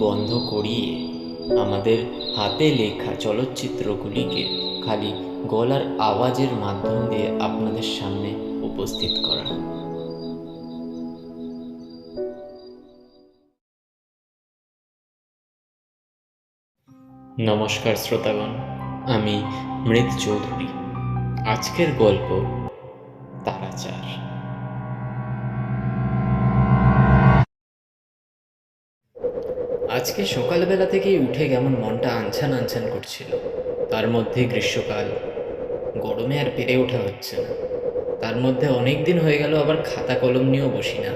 বন্ধ করিয়ে আমাদের হাতে লেখা চলচ্চিত্রগুলিকে খালি গলার আওয়াজের মাধ্যম দিয়ে আপনাদের সামনে উপস্থিত করা। নমস্কার শ্রোতাগণ, আমি মৃত চৌধুরী। আজকের গল্প তারাচার। আজকে সকালবেলা থেকেই উঠে কেমন মনটা আনছান আনছান করছিল। তার মধ্যে গ্রীষ্মকাল। গরমে আর পেরে ওঠা হচ্ছে না। তার মধ্যে অনেক দিন হয়ে গেল আবার খাতা কলম নিয়েও বসি না।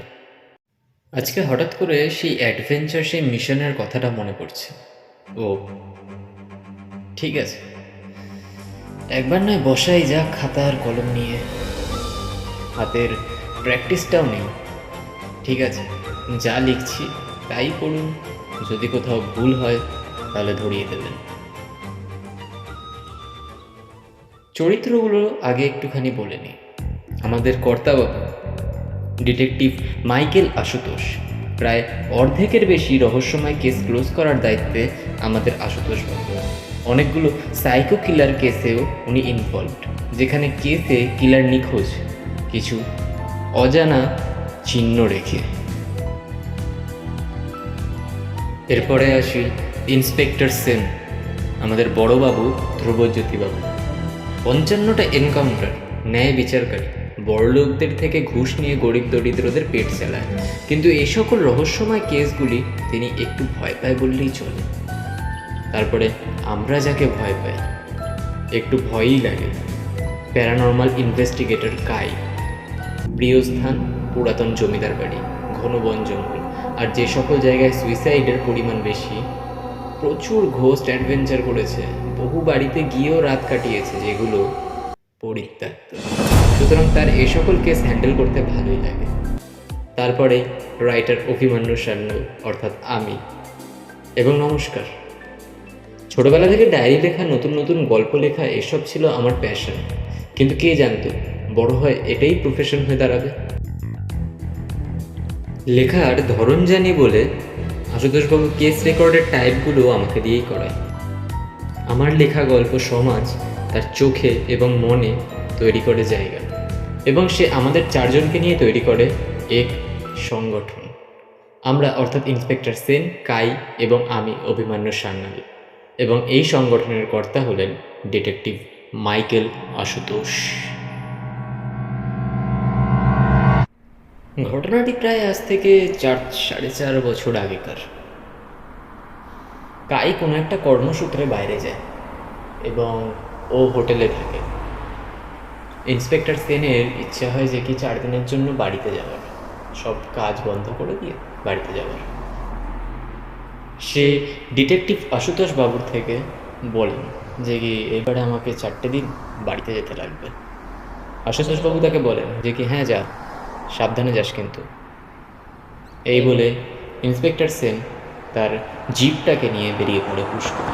আজকে হঠাৎ করে সেই অ্যাডভেঞ্চার, সেই মিশনের কথাটা মনে পড়ছে। ও, ঠিক আছে। একবার নয়, বসাই যাক খাতা আর কলম নিয়ে। হাতের প্র্যাকটিসটাও নেই ঠিক আছে, যা লিখছি তাই পড়ুন। যদি কোথাও ভুল হয়, তাহলে ধরিয়ে দেবেন। চরিত্রগুলো আগে একটুখানি বলে নিই। আমাদের কর্তাবাবু ডিটেকটিভ মাইকেল আশুতোষ, প্রায় অর্ধেকের বেশি রহস্যময় কেস ক্লোজ করার দায়িত্বে আমাদের আশুতোষ বাবু। অনেকগুলো সাইকো কিলার কেসেও উনি ইনভলভড যেখানে কেসে কিলার নিখোঁজ, কিছু অজানা চিহ্ন রেখে। এরপরে আসি ইন্সপেক্টর সেন, আমাদের বড়বাবু ধ্রুবজ্যোতিবাবু। পঞ্চান্নটা এনকাউন্টার, ন্যায় বিচারকারী, বড়লোকদের থেকে ঘুষ নিয়ে গরিব দরিদ্রদের পেট চালায়। কিন্তু এই সকল রহস্যময় কেসগুলি তিনি একটু ভয় পায় বললেই চলে। তারপরে আমরা যাকে ভয় পাই, একটু ভয়ই লাগে। প্যারানর্মাল ইনভেস্টিগেটর কাই, প্রিয়স্থান, পুরাতন জমিদার বাড়ি ঘন বন জঙ্গল। আর যে সকল জায়গায় সুইসাইডের পরিমাণ বেশি, প্রচুর ঘোস্ট অ্যাডভেঞ্চার করেছে। বহু বাড়িতে গিয়েও রাত কাটিয়েছে যেগুলো পরিত্যক্ত। সুতরাং তার এই সকল কেস হ্যান্ডেল করতে ভালোই লাগে। তারপরে রাইটার অভিমান্যু সান্যাল, অর্থাৎ আমি। এবং নমস্কার। ছোটবেলা থেকে ডায়েরি লেখা, নতুন নতুন গল্প লেখা, এসব ছিল আমার প্যাশন। কিন্তু কে জানতো, বড় হয় এটাই প্রফেশন হয়ে দাঁড়াবে। লেখার ধরন জানি বলে আশুতোষবাবু কেস রেকর্ডের টাইপগুলো আমাকে দিয়েই করায়। আমার লেখা গল্প সমাজ, তার চোখে এবং মনে তৈরি করে জায়গা এবং সে আমাদের চারজনকে নিয়ে তৈরি করে এক সংগঠন। আমরা অর্থাৎ ইন্সপেক্টর সেন, কাই এবং আমি অভিমান্যু সান্যাল এবং এই সংগঠনের কর্তা হলেন ডিটেকটিভ মাইকেল আশুতোষ। ঘটনাটি প্রায় আজ থেকে চার, সাড়ে চার বছর আগেকার। কাই কোনো একটা কর্মসূত্রে বাইরে যায় এবং ও হোটেলে থাকে। ইন্সপেক্টর সেনের ইচ্ছা হয় যে কি চার দিনের জন্য বাড়িতে যাওয়ার। সব কাজ বন্ধ করে দিয়ে বাড়িতে যাওয়ার। সে ডিটেকটিভ আশুতোষ বাবুর থেকে বলেন যে কি, এবারে আমাকে চারটে দিন বাড়িতে যেতে লাগবে। আশুতোষ বাবু তাকে বলেন যে কি হ্যাঁ যা। সাবধানে যাস কিন্তু। এই বলে ইন্সপেক্টর সেন তার জিপটাকে নিয়ে বেরিয়ে পড়ে পুষ্করে।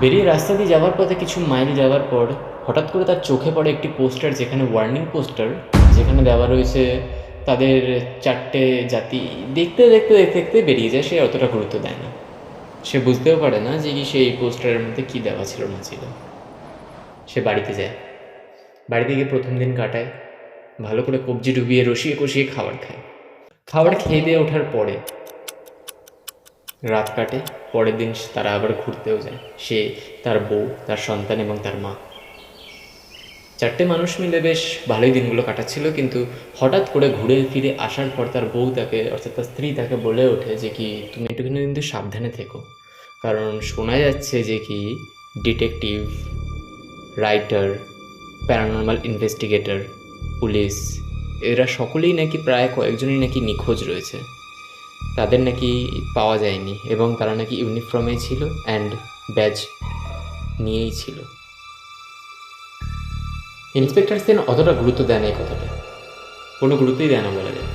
বেরিয়ে রাস্তা দিয়ে যাওয়ার পথে কিছু মাইল যাওয়ার পর হঠাৎ করে তার চোখে পড়ে একটি পোস্টার, যেখানে ওয়ার্নিং পোস্টার, যেখানে দেওয়া রয়েছে তাদের চারটে জাতি। দেখতে দেখতে দেখতে দেখতে বেরিয়ে যায়, সে অতটা গুরুত্ব দেয় না। সে বুঝতেও পারে না যে কি সেই পোস্টারের মধ্যে কী দেওয়া ছিল, না ছিল। সে বাড়িতে যায়। বাড়িতে গিয়ে প্রথম দিন কাটায়। ভালো করে কবজি ডুবিয়ে রসিয়ে কষিয়ে খাবার খায়। খাবার খেয়ে দিয়ে ওঠার পরে রাত কাটে, পরের দিন তারা আবার ঘুরতেও যায়। সে, তার বউ, তার সন্তান এবং তার মা। চারটে মানুষ মিলে বেশ ভালোই দিনগুলো কাটাচ্ছিল, কিন্তু হঠাৎ করে ঘুরে ফিরে আসার পর তার বউ তাকে, অর্থাৎ তার স্ত্রী তাকে বলে ওঠে যে কি, তুমি একটুখানি কিন্তু সাবধানে থেকো। কারণ শোনা যাচ্ছে যে কি, detective, writer, paranormal investigator police, এরা সকলেই নাকি প্রায় কয়েকজনই নাকি নিখোঁজ রয়েছে। তাদের নাকি পাওয়া যায়নি এবং তারা নাকি ইউনিফর্মে ছিল অ্যান্ড ব্যাজ নিয়েই ছিল। ইন্সপেক্টর সেন অতটা গুরুত্ব দেয় না এই কথাটা। কোনো গুরুত্বই দেয় না বলা যায়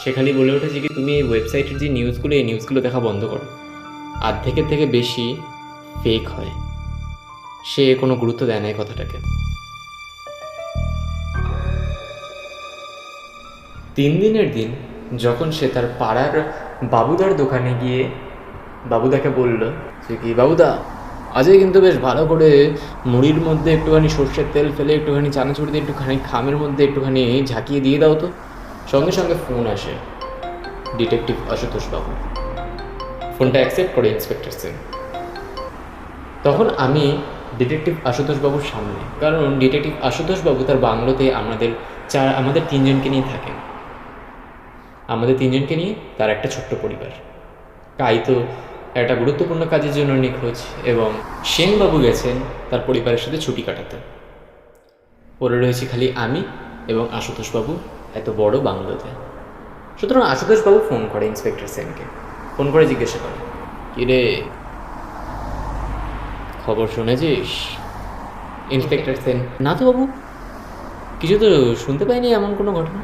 সে খালি বলে উঠেছে কি, তুমি এই ওয়েবসাইটের যে নিউজগুলো এই নিউজগুলো দেখা বন্ধ করো। আর্ধেকের থেকে বেশি ফেক হয়। সে কোনো গুরুত্ব দেয় না এই কথাটাকে। তিন দিনের দিন যখন সে তার পাড়ার বাবুদার দোকানে গিয়ে বাবুদাকে বলল যে কি বাবুদা? আজকে কিন্তু বেশ ভালো করে মুড়ির মধ্যে একটুখানি সর্ষের তেল ফেলে একটুখানি চানাচুর দিয়ে একটুখানি খামের মধ্যে একটুখানি ঝাঁকিয়ে দিয়ে দাও তো। সঙ্গে সঙ্গে ফোন আসে ডিটেকটিভ আশুতোষ বাবু ফোনটা অ্যাকসেপ্ট করে ইন্সপেক্টর সেন। তখন আমি ডিটেকটিভ আশুতোষ বাবুর সামনে, কারণ ডিটেকটিভ আশুতোষ বাবু তার বাংলোতে আমাদের চার, আমাদের তিনজনকে নিয়ে থাকেন। আমাদের তিনজনকে নিয়ে তার একটা ছোট্ট পরিবার। কাই তো একটা গুরুত্বপূর্ণ কাজের জন্য নিখোঁজ এবং সেনবাবু গেছেন তার পরিবারের সাথে ছুটি কাটাতে। পরে রয়েছে খালি আমি এবং আশুতোষবাবু, এত বড় বাংলোতে। সুতরাং আশুতোষবাবু ফোন করে ইন্সপেক্টর সেনকে। ফোন করে জিজ্ঞাসা করে কিরে খবর শুনেছিস? ইন্সপেক্টর সেন, না তো বাবু, কিছু তো শুনতে পাইনি এমন কোনো ঘটনা?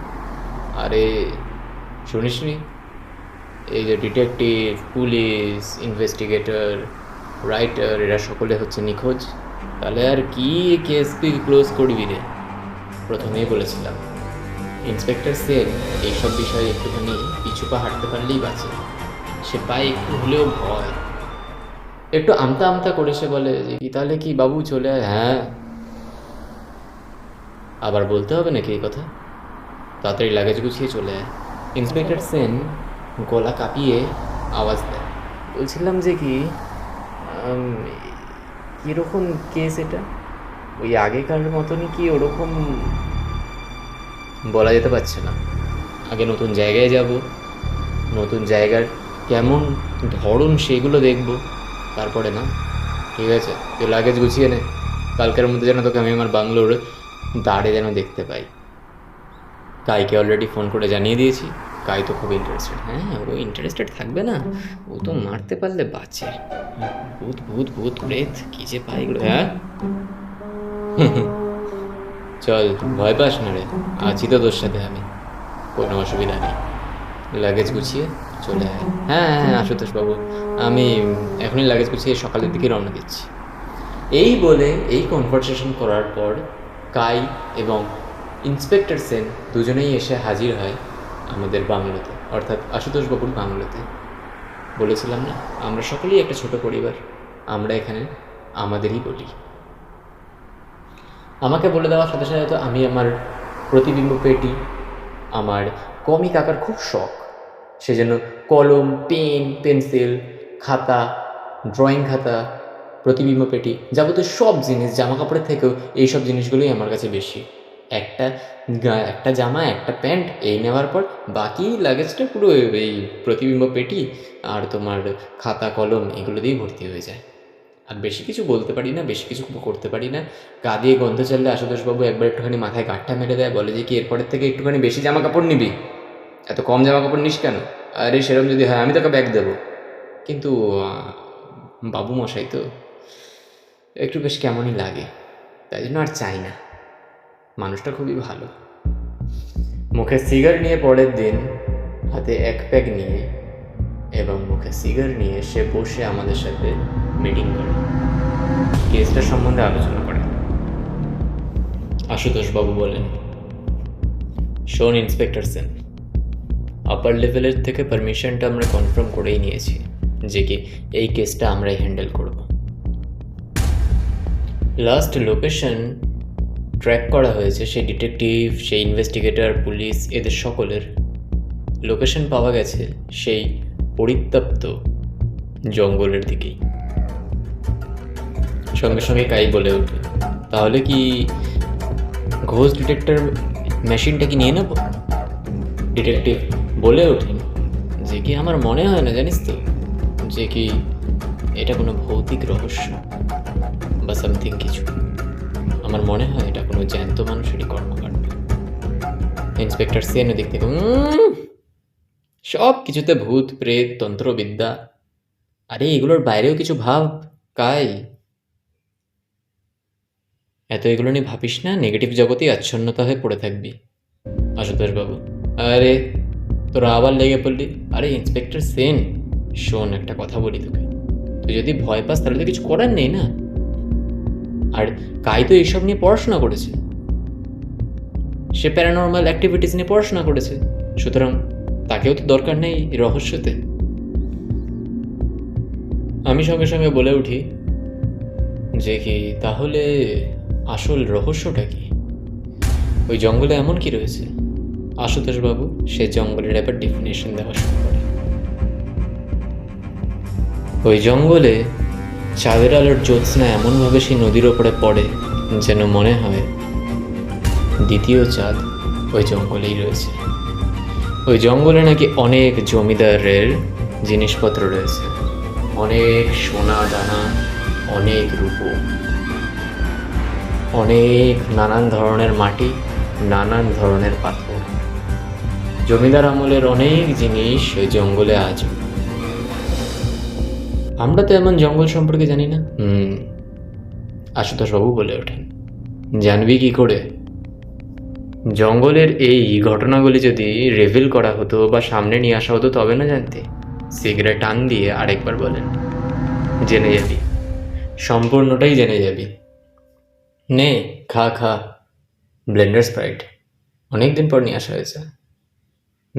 আরে শুনিসনি? এই যে ডিটেকটিভ পুলিশ ইনভেস্টিগেটর রাইটার এরা সকলে হচ্ছে নিখোঁজ। তাহলে আর কি কেস তুই ক্লোজ করবি রে? প্রথমেই বলেছিলাম। ইন্সপেক্টর সেন এইসব বিষয়ে একটুখানি পিছু পা হাঁটতে পারলেই বাঁচে। সে পায়ে একটু হলেও ভয়। একটু আমতা আমতা করে সে বলে যে, কি তাহলে কি বাবু চলে আয়? হ্যাঁ। আবার বলতে হবে নাকি এই কথা? তাড়াতাড়ি লাগেজ গুছিয়ে চলে আয়। ইন্সপেক্টর সেন গলা কাঁপিয়ে আওয়াজ দেয়। বলছিলাম যে কি কীরকম কেস এটা? ওই আগেকার মতনই কি ওরকম? বলা যেতে পারছে না। আগে নতুন জায়গায় যাব, নতুন জায়গার কেমন ধরন সেগুলো দেখব। তারপরে না, ঠিক আছে, তুই লাগেজ গুছিয়ে নে। কালকের মধ্যে যেন তোকে আমি আমার বাংলোর দাঁড়ে যেন দেখতে পাই। কাইকে অলরেডি ফোন করে জানিয়ে দিয়েছি। কাই তো খুব ইন্টারেস্টেড হ্যাঁ ও ইন্টারেস্টেড থাকবে না। ও তো মারতে পারলে বাঁচে। ভূত ভূত ভূত প্রেত কি যে পাই এগুলো হ্যাঁ? চল, ভয় পাস না রে। আছি তো তোর সাথে আমি। কোনো অসুবিধা নেই। লাগেজ গুছিয়ে চলে আয়। হ্যাঁ হ্যাঁ হ্যাঁ আশুতোষ বাবু। আমি এখনই লাগেজ গুছিয়ে সকালের দিকে রওনা দিচ্ছি। এই বলে এই কনভারসেশন করার পর কাই এবং ইন্সপেক্টর সেন দুজনেই এসে হাজির হয় আমাদের বাংলোতে, অর্থাৎ আশুতোষ বাবুর বাংলোতে। বলেছিলাম না, আমরা সকলেই একটা ছোট পরিবার, আমরা এখানে আমাদেরই বলি। আমাকে বলে দেওয়ার সাথে সাথে তো আমি আমার প্রতিবিম্ব পেটি, আমার কমিক আঁকার খুব শখ। সেজন্য কলম, পেন, পেন্সিল, খাতা, ড্রয়িং খাতা, প্রতিবিম্ব পেটি যাবতীয় সব জিনিস জামা কাপড়ের থেকেও এইসব জিনিসগুলোই আমার কাছে বেশি। একটা একটা জামা, একটা প্যান্ট, এই নেওয়ার পর বাকি লাগেজটা পুরো এই প্রতিবিম্ব পেটি আর তোমার খাতা, কলম এগুলো দিয়েই ভর্তি হয়ে যায়। আর বেশি কিছু বলতে পারি না, বেশি কিছু করতে পারি না। গা দিয়ে গন্ধ চাললে আশুতোষবাবু একবার একটুখানি মাথায় গাঠটা মেরে দেয়, বলে যে কি, এরপরের থেকে একটুখানি বেশি জামা কাপড় নিবি? এত কম জামা কাপড় নিস কেন? আরে সেরকম যদি হয়, আমি তোকে ব্যাগ দেবো। কিন্তু বাবু মশাই তো একটু বেশ কেমনই লাগে, তাই জন্য আর চাই না। মানুষটা খুবই ভালো। মুখে সিগার নিয়ে পরের দিন হাতে এক প্যাক নিয়ে এবং মুখে সিগার নিয়ে সে বসে আমাদের সাথে মিটিং করে। কেসটা সম্বন্ধে আলোচনা করে। আশুতোষ বাবু বলেন, শোন ইন্সপেক্টর সেন আপার লেভেলের থেকে পারমিশনটা আমরা কনফার্ম করেই নিয়েছি যে কি এই কেসটা আমরাই হ্যান্ডেল করব। লাস্ট লোকেশন ট্র্যাক করা হয়েছে সেই ডিটেকটিভ, সেই ইনভেস্টিগেটর, পুলিশ, এদের সকলের। লোকেশন পাওয়া গেছে সেই পরিত্যক্ত জঙ্গলের দিকেই। সঙ্গে সঙ্গে কাই বলে ওঠে, তাহলে কি ঘোষ ডিটেক্টর মেশিনটা কি নিয়ে নেব? ডিটেকটিভ বলে ওঠেন যে কি আমার মনে হয় না জানিস তো, যে কি এটা কোনো ভৌতিক রহস্য বা সামথিং কিছু। আমার মনে হয় এটা কোনো জ্যান্ত মানুষেরই কর্মকাণ্ড। ইন্সপেক্টর সেন ওদিক থেকে সব কিছুতে ভূত, প্রেত, তন্ত্রবিদ্যা। আরে, এগুলোর বাইরেও কিছু ভাব? কাই? এত এগুলো নিয়ে ভাবিস না, নেগেটিভ জগতেই আচ্ছন্নতা হয়ে পড়ে থাকবি আশুতোষ বাবু আরে, তোরা আবার লেগে পড়লি? আরে, ইন্সপেক্টর সেন শোন, একটা কথা বলি তোকে। তুই যদি ভয় পাস, তাহলে তো কিছু করার নেই না? আর কাই তো এইসব নিয়ে পড়াশোনা করেছে। সে প্যারানর্মাল অ্যাক্টিভিটিস নিয়ে পড়াশোনা করেছে। সুতরাং তাকেও তো দরকার নেই রহস্যতে। আমি সঙ্গে সঙ্গে বলে উঠি, যে কি তাহলে আসল রহস্যটা কি? ওই জঙ্গলে এমন কি রয়েছে? আশুতোষ বাবু সে জঙ্গলের এবার ডেফিনেশন দেওয়া শুরু করে। ওই জঙ্গলে চাঁদের আলোর জ্যোৎস্না এমনভাবে সেই নদীর ওপরে পড়ে যেন মনে হয় দ্বিতীয় চাঁদ ওই জঙ্গলেই রয়েছে। ওই জঙ্গলে নাকি অনেক জমিদারের জিনিসপত্র রয়েছে। অনেক সোনা, দানা, অনেক রূপো। অনেক নানান ধরনের মাটি, নানান ধরনের পাথর। জমিদার আমলের অনেক জিনিস ওই জঙ্গলে আজও আমরা তো এমন জঙ্গল সম্পর্কে জানি না। হুম, আশুতোষ বাবু বলে ওঠেন। জানবি কি করে? জঙ্গলের এই ঘটনাগুলি যদি রেভিল করা হতো বা সামনে নিয়ে আসা হতো তবে না জানতে। সিগারেট টান দিয়ে আরেকবার বলেন, জেনে যাবি। সম্পূর্ণটাই জেনে যাবি। নে, খা খা। Blenders Pride. অনেকদিন পর নিয়ে আসা হয়েছে।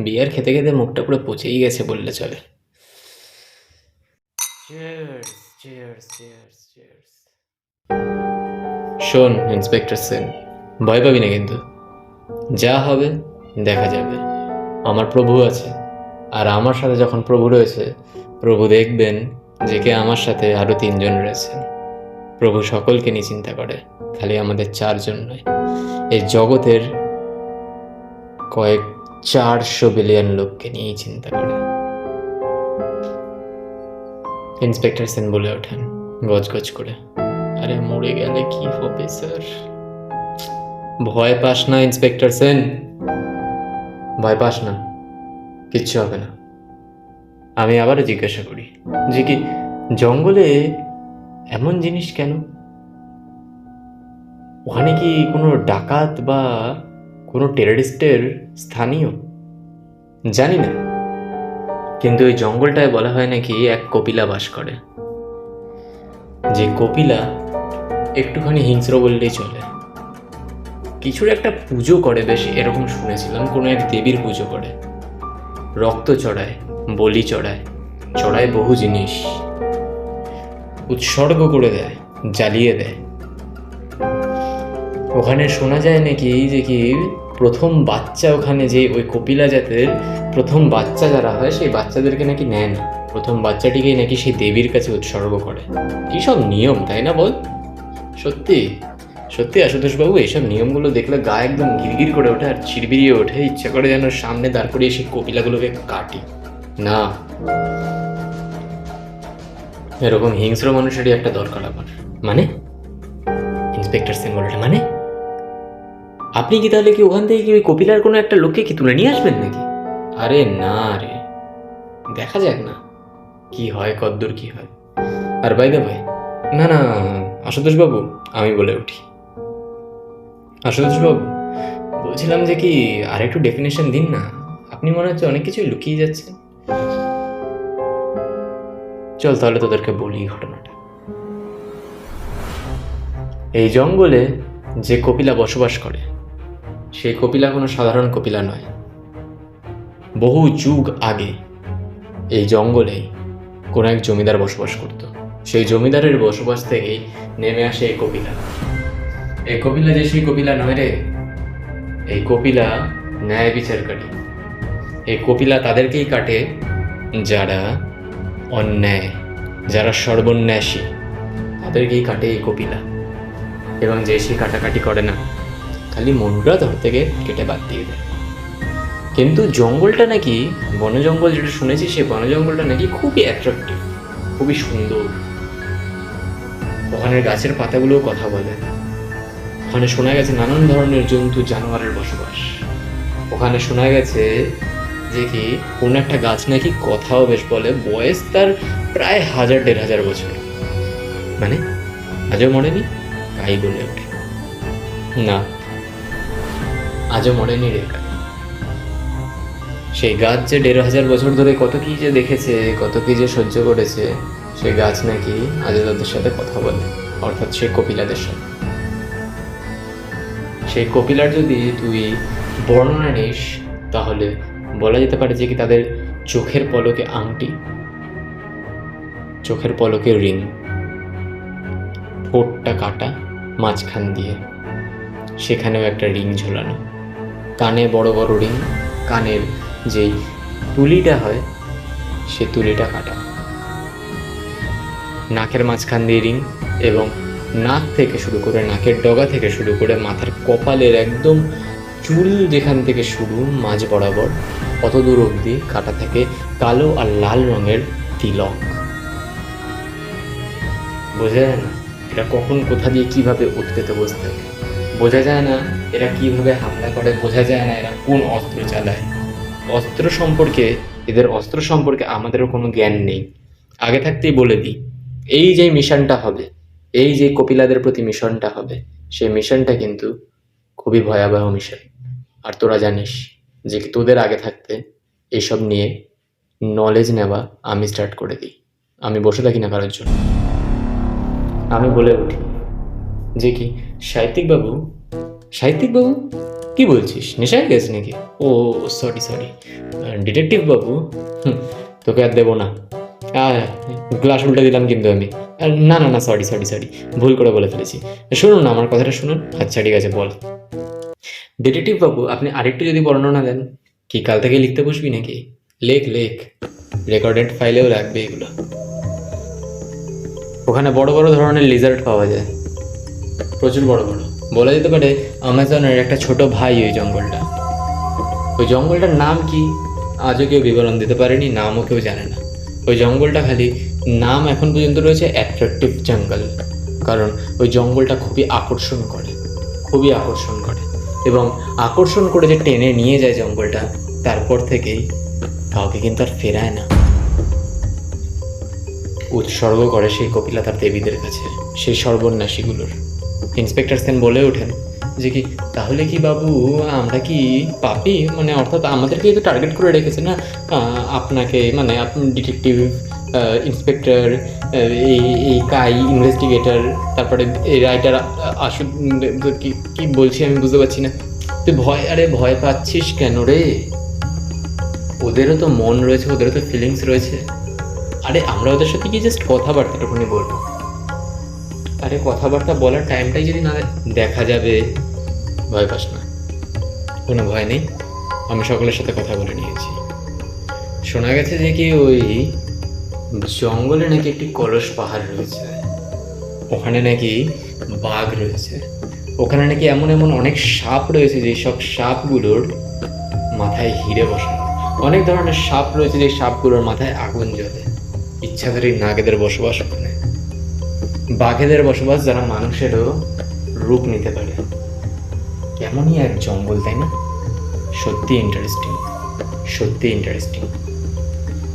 বিয়ার খেতে খেতে মুখটা পুরো পচেই গেছে বললে চলে। Cheers, cheers, cheers, cheers. শোন ইন্সপেক্টর সেন ভয় পাবি না কিন্তু। যা হবে দেখা যাবে। আমার প্রভু আছে আর আমার সাথে যখন প্রভু রয়েছে প্রভু দেখবেন যে কে আমার সাথে আরও তিনজন রয়েছে। প্রভু সকলকে নিয়ে চিন্তা করে খালি আমাদের চারজন নয়। এই জগতের কয়েক চারশো বিলিয়ন লোককে নিয়েই চিন্তা করে। ইন্সপেক্টর সেন বলে ওঠেন, গজগজ করে। আরে মরে গেলে কি হবে, স্যার? ভয় পাস না, ইন্সপেক্টর সেন। ভয় পাস না, কিচ্ছু হবে না। আমি আবারও জিজ্ঞাসা করি, যে কি জঙ্গলে এমন জিনিস কেন? ওখানে কি কোনো ডাকাত বা কোনো টেরারিস্টের স্থানীয়? জানি না। কিন্তু ওই জঙ্গলটায় বলা হয় নাকি এক কপিলা বাস করে। যে কপিলা একটুখানি হিংস্র বললেই চলে। কিছুর একটা পুজো করে, বেশ এরকম শুনেছিলাম, কোনো এক দেবীর পুজো করে। রক্ত চড়ায়, বলি চড়ায় চড়ায় বহু জিনিস। উৎসর্গ করে দেয়, জ্বালিয়ে দেয়। ওখানে শোনা যায় নাকি যে কি প্রথম বাচ্চা ওখানে যে ওই কপিলা জাতের প্রথম বাচ্চা যারা হয়, সেই বাচ্চাদেরকে নাকি নেয় না প্রথম বাচ্চাটিকে নাকি সেই দেবীর কাছে উৎসর্গ করে। কী সব নিয়ম, তাই না বল? সত্যি? সত্যি আশুতোষবাবু, এইসব নিয়মগুলো দেখলে গা একদম গিরগির করে ওঠে আর চিরবিরিয়ে ওঠে। ইচ্ছা করে যেন সামনে দাঁড় করিয়ে সেই কপিলাগুলোকে কাটি। না। এরকম হিংস্র মানুষেরই একটা দরকার আমার। মানে? ইন্সপেক্টর সেন বলে মানে? আপনি কি তাহলে কি ওখান থেকে কি ওই কপিলার কোনো একটা লোককে কি তুলে নিয়ে আসবেন নাকি? আরে না রে। দেখা যাক না। কি হয়, কদ্দূর কি হয়। আর বাইদে ভাই না না আশুতোষ বাবু আমি বলে উঠি। আশুতোষ বাবু বলছিলাম যে কি আর একটু ডেফিনেশন দিন না। আপনি মনে হচ্ছে অনেক কিছুই লুকিয়ে যাচ্ছেন। চল তাহলে তোদেরকে বলি ঘটনাটা। এই জঙ্গলে যে কপিলা বসবাস করে সেই কপিলা কোনো সাধারণ কপিলা নয়। বহু যুগ আগে এই জঙ্গলেই কোনো এক জমিদার বসবাস করত। সেই জমিদারের বসবাস থেকেই নেমে আসে এই কপিলা। এই কপিলা যে সেই কপিলা নয় রে, এই কপিলা ন্যায় বিচারকারী। এই কপিলা তাদেরকেই কাটে যারা অন্যায়, যারা সর্বন্যাসী। তাদেরকেই কাটে এই কপিলা। এবং যে সে কাটাকাটি করে না খালি মনটা ধর থেকে কেটে বাদ দিয়ে দেয় কিন্তু জঙ্গলটা নাকি, বন জঙ্গল যেটা শুনেছি, সেই বন জঙ্গলটা নাকি খুবই অ্যাট্রাকটিভ খুবই সুন্দর। ওখানের গাছের পাতাগুলোও কথা বলে। ওখানে শোনা গেছে নানান ধরনের জন্তু জানোয়ারের বসবাস। ওখানে শোনা গেছে যে কি, কোনো একটা গাছ নাকি কথাও বেশ বলে, বয়স তার প্রায় হাজার দেড় হাজার বছর। মানে আজও মরেনি? তাই বলে ওঠে। না আজও মরেনি রে। সেই গাছ যে দেড় হাজার বছর ধরে কত কি যে দেখেছে, কত কি যে সহ্য করেছে, সেই গাছ নাকি আজও তাদের সাথে কথা বলে, অর্থাৎ সেই কপিলাদের সাথে সেই কপিলার যদি তুই বর্ণনা নিস, তাহলে বলা যেতে পারে যে কি তাদের চোখের পলকে আংটি, চোখের পলকে রিং, ঠোঁটটা কাটা মাঝখান দিয়ে, সেখানেও একটা রিং ঝোলানো কানে বড় বড় রিং, কানের যেই তুলিটা হয়, সে তুলিটা কাটা। নাকের মাঝখান দিয়ে রিং এবং নাক থেকে শুরু করে, নাকের ডগা থেকে শুরু করে, মাথার কপালের একদম চুল যেখান থেকে শুরু, মাঝ বরাবর, অত দূর অবধি কাটা থাকে কালো আর লাল রঙের তিলক। বোঝা যায় না, এটা কখন, কোথা দিয়ে, কীভাবে উৎপেতে বসে থাকে। বোঝা যায় না এরা কীভাবে হামলা করে বোঝা যায় না এরা কোন অস্ত্র চালায়। অস্ত্র সম্পর্কে, এদের অস্ত্র সম্পর্কে আমাদেরও কোনো জ্ঞান নেই। আগে থাকতেই বলে দিই, এই যে মিশনটা হবে, এই যে কপিলাদের প্রতি মিশনটা হবে, সেই মিশনটা কিন্তু খুবই ভয়াবহ মিশন। আর তোরা জানিস যে তোদের আগে থাকতে এইসব নিয়ে নলেজ নেওয়া আমি স্টার্ট করে দিই। আমি বসে থাকি না কারোর জন্য। আমি বলে উঠি যে কি সাহিত্যিক বাবু সাহিত্যিক বাবু কি বলছিস? নেশায় গেছে নাকি? ও সরি সরি ডিটেকটিভ বাবু তোকে আর দেবো না। গ্লাস উল্টে দিলাম কিন্তু আমি। না না না সরি সরি সরি ভুল করে বলে ফেলেছি। শুনুন না, আমার কথাটা শুনুন। আচ্ছা ঠিক আছে, বল। ডিটেকটিভ বাবু আপনি আরেকটু যদি বর্ণনা দেন, কি কাল থেকে লিখতে বসবি নাকি? লেখ লেখ। রেকর্ডেড ফাইলেও রাখবে এগুলো। ওখানে বড় বড় ধরনের লিজার্ড পাওয়া যায়। প্রচুর বড় বড়। বলা যেতে পারে আমাজনের একটা ছোট ভাই ওই জঙ্গলটা। ওই জঙ্গলটার নাম কি? আজও কেউ বিবরণ দিতে পারেনি, নামও কেউ জানে না। ওই জঙ্গলটা খালি নাম এখন পর্যন্ত রয়েছে অ্যাট্রাকটিভ জঙ্গল কারণ ওই জঙ্গলটা খুবই আকর্ষণ করে, খুবই আকর্ষণ করে। এবং আকর্ষণ করে যে টেনে নিয়ে যায় জঙ্গলটা, তারপর থেকেই কাউকে কিন্তু আর ফেরায় না। উৎসর্গ করে সেই কপিলা তার দেবীদের কাছে, সেই সর্বন্যাসীগুলোর। ইন্সপেক্টর সেন বলে ওঠেন যে কি, তাহলে কি বাবু আমরা কি পাপি? মানে অর্থাৎ আমাদেরকেই তো টার্গেট করে রেখেছে না? আপনাকে মানে আপনি ডিটেকটিভ ইন্সপেক্টর এই এই কাই ইনভেস্টিগেটর তারপরে এই রাইটার আসু কি কি বলছি আমি বুঝতে পারছি না। তুই ভয়, আরে ভয় পাচ্ছিস কেন রে? ওদেরও তো মন রয়েছে, ওদেরও তো ফিলিংস রয়েছে। আরে আমরা ওদের সাথে কি জাস্ট কথাবার্তাটুকুনি বলব আরে কথাবার্তা বলার টাইমটাই যদি না দেখা যাবে, ভয় পাস না। কোনো ভয় নেই। আমি সকলের সাথে কথা বলে নিয়েছি। শোনা গেছে যে কি ওই জঙ্গলে নাকি একটি কলস পাহাড় রয়েছে। ওখানে নাকি বাঘ রয়েছে। ওখানে নাকি এমন এমন অনেক সাপ রয়েছে যে সব সাপগুলোর মাথায় হিরে বসানো। অনেক ধরনের সাপ রয়েছে যে সাপগুলোর মাথায় আগুন জ্বলে। ইচ্ছাধারী নাগেদের বসবাস ওখানে বাঘেদের বসবাস যারা মানুষেরও রূপ নিতে পারে। এমনই এক জঙ্গল, তাই না? সত্যি ইন্টারেস্টিং সত্যি ইন্টারেস্টিং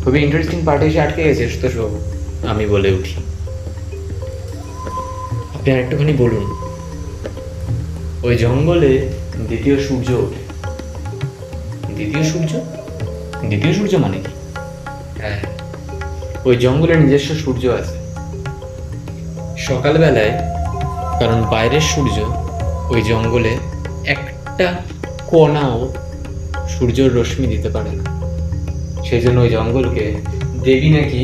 খুবই ইন্টারেস্টিং পার্টি এসে আটকে গেছে, সুতোষ বাবু, আমি বলে উঠি। আপনি আরেকটুখানি বলুন। ওই জঙ্গলে দ্বিতীয় সূর্য ওঠে। দ্বিতীয় সূর্য? দ্বিতীয় সূর্য মানে কি? হ্যাঁ ওই জঙ্গলের নিজস্ব সূর্য আছে। সকালবেলায়, কারণ বাইরের সূর্য ওই জঙ্গলে একটা কণাও সূর্যের রশ্মি দিতে পারে না। সেই জন্য ওই জঙ্গলকে দেবী নাকি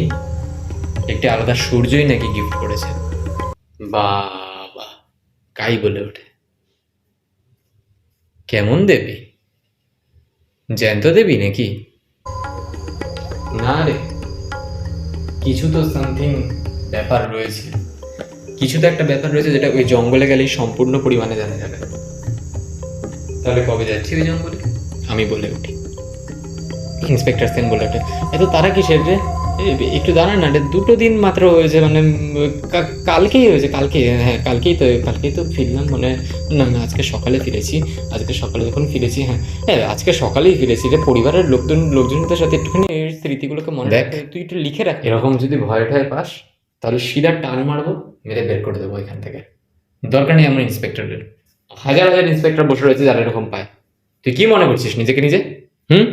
একটি আলাদা সূর্যই নাকি গিফট করেছে। বাবা, কাই বলে ওঠে? কেমন দেবী? জ্যান্ত দেবী নাকি? না রে, কিছু তো সামথিং ব্যাপার রয়েছে। কিছু তো একটা ব্যাপার রয়েছে যেটা ওই জঙ্গলে গেলেই সম্পূর্ণ পরিমাণে জানা যাবে। তাহলে কবে যাচ্ছি ওই জঙ্গলে? আমি বলে উঠি। ইন্সপেক্টর সেন বলে ওঠে এত তারা কিসের রে? একটু দাঁড়ান না রে, দুটো দিন মাত্র হয়েছে মানে কালকেই হয়েছে কালকে হ্যাঁ কালকেই তো কালকেই তো ফিরলাম মানে না না আজকে সকালে ফিরেছি আজকে সকালে যখন ফিরেছি হ্যাঁ হ্যাঁ আজকে সকালেই ফিরেছি রে পরিবারের লোকজন লোকজনদের সাথে একটুখানি স্মৃতিগুলোকে মনে রাখ তুই একটু লিখে রাখ। এরকম যদি ভয় টয় পাস তাহলে সিধা টান মারবো, মেরে বের করে দেবো এখান থেকে। দরকার নেই আমার ইন্সপেক্টরের হাজার হাজার ইন্সপেক্টর বসে রয়েছে যারা এরকম পায়। তুই কি মনে করছিস নিজেকে নিজে? হুম?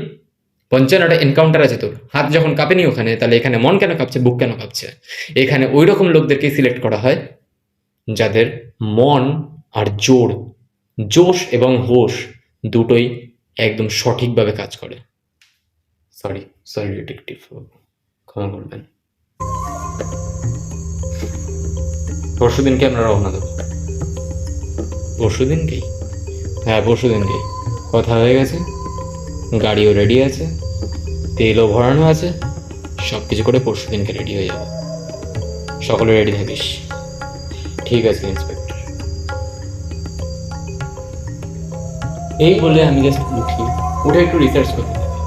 পঞ্চান্নটা এনকাউন্টার আছে তোর। হাত যখন কাঁপেনি ওখানে, তাহলে এখানে মন কেন কাঁপছে, বুক কেন কাঁপছে? এখানে ওই রকম লোকদেরকে সিলেক্ট করা হয়, যাদের মন আর জোর, জোশ এবং হোশ দুটোই একদম সঠিকভাবে কাজ করে। সরি সরি ডিটেকটিভ ক্ষমা করবেন। পরশু দিনকে আমরা রওনা দেবো। পরশু দিনকেই হ্যাঁ পরশু দিনকেই কথা হয়ে গেছে। গাড়িও রেডি আছে। তেলও ভরানো আছে। সব কিছু করে পরশু দিনকে রেডি হয়ে যাবে। সকলে রেডি থাকিস। ঠিক আছে ইন্সপেক্টর এই বলে আমি জাস্ট উঠি। উঠে একটু রিসার্চ করতে থাকি।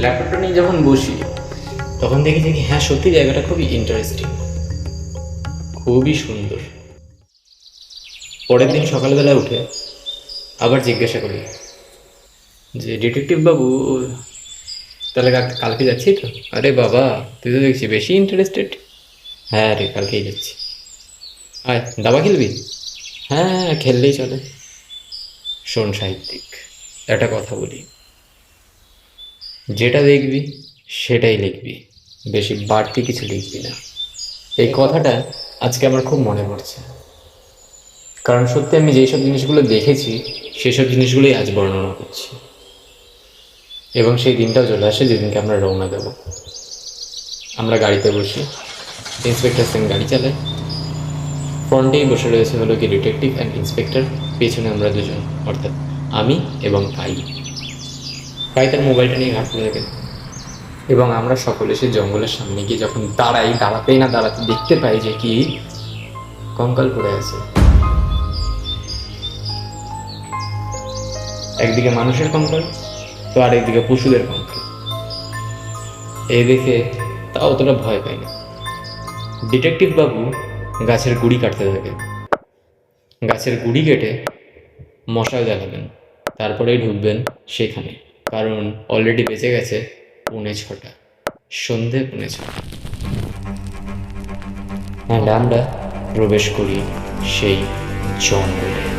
ল্যাপটপটা নিয়ে যখন বসি তখন দেখি কি, হ্যাঁ সত্যি জায়গাটা খুবই ইন্টারেস্টিং খুবই সুন্দর। পরের দিন সকালবেলা উঠে আবার জিজ্ঞাসা করি যে ডিটেকটিভ বাবু তাহলে কাল- কালকে যাচ্ছি তো? আরে বাবা তুই তো দেখছি বেশি ইন্টারেস্টেড হ্যাঁ রে কালকেই যাচ্ছি। আয় দাবা খেলবি? হ্যাঁ হ্যাঁ, খেললেই চলে। শোন সাহিত্যিক একটা কথা বলি। যেটা দেখবি সেটাই লিখবি। বেশি বাড়তি কিছু লিখবি না। এই কথাটা আজকে আমার খুব মনে পড়ছে। কারণ সত্যি আমি যেসব জিনিসগুলো দেখেছি সেসব জিনিসগুলোই আজ বর্ণনা করছি। এবং সেই দিনটাও চলে আসে যেদিনকে আমরা রওনা দেব। আমরা গাড়িতে বসি ইন্সপেক্টর সেন গাড়ি চালায়। ফ্রন্টেই বসে রয়েছে হলো কি ডিটেকটিভ অ্যান্ড ইন্সপেক্টর পেছনে আমরা দুজন, অর্থাৎ আমি এবং কাই কাই তার মোবাইলটা নিয়ে ঘাটতে থাকে। এবং আমরা সকলে সেই জঙ্গলের সামনে গিয়ে যখন দাঁড়াই, দাঁড়াতেই না দাঁড়াতে দেখতে পাই যে কি কঙ্কাল পড়ে আছে। একদিকে মানুষের কঙ্কাল, তো আরেকদিকে পশুদের কঙ্কাল। এই দেখে তা অতটা ভয় পাই না। ডিটেকটিভ বাবু গাছের গুড়ি কাটতে থাকে। গাছের গুড়ি কেটে মশা জ্বালাবেন। তারপরেই ঢুকবেন সেখানে। কারণ অলরেডি বেঁচে গেছে পৌনে ছটা। সন্ধে পুনে ছটা। অ্যান্ড আমরা প্রবেশ করি সেই জঙ্গলে।